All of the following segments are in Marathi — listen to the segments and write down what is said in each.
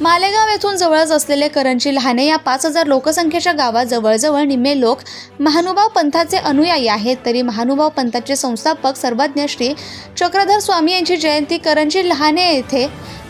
मालेगाव येथून जवळच असलेले करंजी लहाने या पाच हजार लोकसंख्येच्या गावात जवळजवळ निम्मे लोक महानुभाव पंथाचे अनुयायी आहेत तरी महानुभाव पंथाचे संस्थापक सर्वज्ञ श्री चक्रधर स्वामी यांची जयंती करंजी लहाने येथे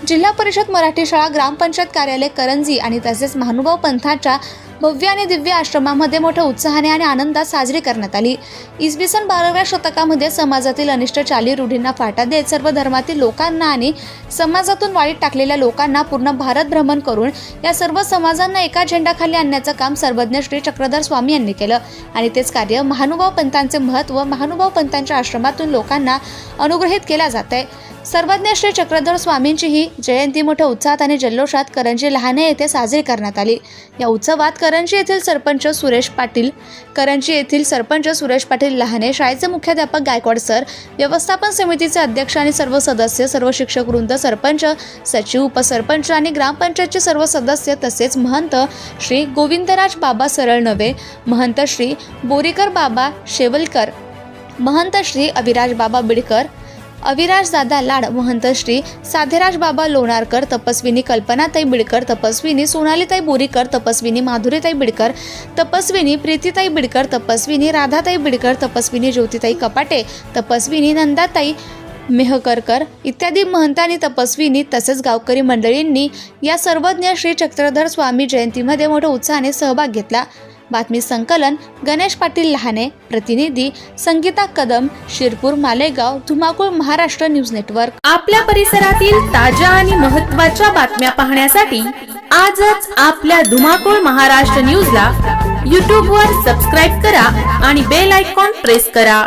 जिल्हा परिषद मराठी शाळा ग्रामपंचायत कार्यालय करंजी आणि तसेच महानुभाव पंथाच्या भव्य आणि दिव्य आश्रमामध्ये मोठ्या उत्साहाने आणि आनंदात साजरी करण्यात आली. इसवी सन बाराव्या शतकामध्ये समाजातील अनिष्ट चाली रूढींना फाटा देत सर्व धर्मातील लोकांना आणि समाजातून वाळीत टाकलेल्या लोकांना पूर्ण भारत भ्रमण करून या सर्व समाजांना एका झेंडाखाली आणण्याचं काम सर्वज्ञ श्री चक्रधर स्वामी यांनी केलं. आणि तेच कार्य महानुभाव पंतांचे महत्त्व महानुभाव पंथांच्या आश्रमातून लोकांना अनुग्रहित केल्या जात आहे सर्वज्ञ श्री चक्रधर स्वामींची ही जयंती मोठ्या उत्साहात आणि जल्लोषात करंजी लहाने येथे साजरी करण्यात आली. या उत्सवात करंजी येथील सरपंच सुरेश पाटील करंजी येथील सरपंच सुरेश पाटील लहाने शाळेचे मुख्याध्यापक गायकवाड सर व्यवस्थापन समितीचे अध्यक्ष आणि सर्व सदस्य सर्व शिक्षक वृंद सरपंच सचिव उपसरपंच आणि ग्रामपंचायतचे सर्व सदस्य तसेच महंत श्री गोविंदराज बाबा सरळ नवे महंत श्री बोरीकर बाबा शेवलकर महंत श्री अविराज बाबा बिडकर अविराज दादा लाड महंत श्री साधेराज बाबा लोणारकर तपस्विनी कल्पनाताई बिडकर तपस्विनी सोनालीताई बोरीकर तपस्विनी माधुरीताई बिडकर तपस्विनी प्रीतीताई बिडकर तपस्विनी राधाताई बिडकर तपस्विनी ज्योतिताई कपाटे तपस्विनी नंदाताई मेहकरकर इत्यादी महंतांनी तपस्विनी तसेच गावकरी मंडळींनी या सर्वज्ञ श्री चक्रधर स्वामी जयंतीमध्ये मोठ्या उत्साहाने सहभाग घेतला. बातमी संकलन गणेश पाटील लहाने प्रतिनिधी संगीता कदम शिरपूर मालेगाव धुमाकूळ महाराष्ट्र न्यूज नेटवर्क. आपल्या परिसरातील ताज्या आणि महत्त्वाच्या बातम्या पाहण्यासाठी आजच आपल्या धुमाकूळ महाराष्ट्र न्यूजला यूट्यूबवर सबस्क्राईब करा आणि बेल आयकॉन प्रेस करा.